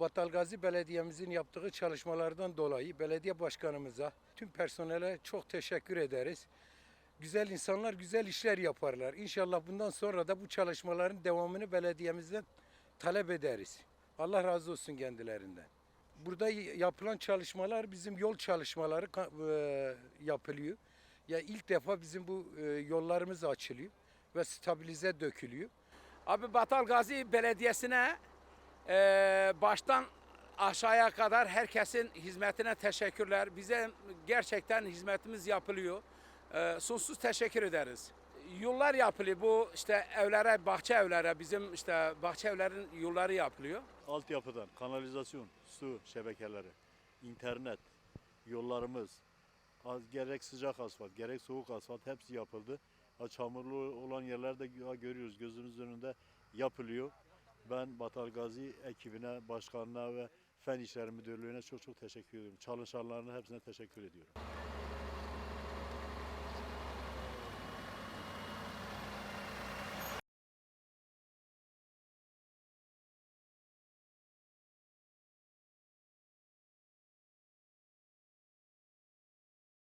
Battalgazi Belediye'mizin yaptığı çalışmalardan dolayı belediye başkanımıza, tüm personele çok teşekkür ederiz. Güzel insanlar güzel işler yaparlar. İnşallah bundan sonra da bu çalışmaların devamını belediyemizden talep ederiz. Allah razı olsun kendilerinden. Burada yapılan çalışmalar bizim yol çalışmaları e, yapılıyor. Ya ilk defa bizim bu e, yollarımız açılıyor ve stabilize dökülüyor. Abi Batal Gazi Belediyesi'ne eee, baştan aşağıya kadar herkesin hizmetine teşekkürler. Bize gerçekten hizmetimiz yapılıyor. Eee, sonsuz teşekkür ederiz. Yollar yapılıyor. Bu işte evlere, bahçe evlere, bizim işte bahçe evlerin yolları yapılıyor. altyapıdan kanalizasyon, su şebekeleri, internet, yollarımız, az- gerek sıcak asfalt, gerek soğuk asfalt hepsi yapıldı. Ha, çamurlu olan yerlerde gö- görüyoruz gözümüz önünde yapılıyor. Ben Batar Gazi ekibine, başkanına ve Fen İşleri Müdürlüğü'ne çok çok teşekkür ediyorum. Çalışanlarına hepsine teşekkür ediyorum.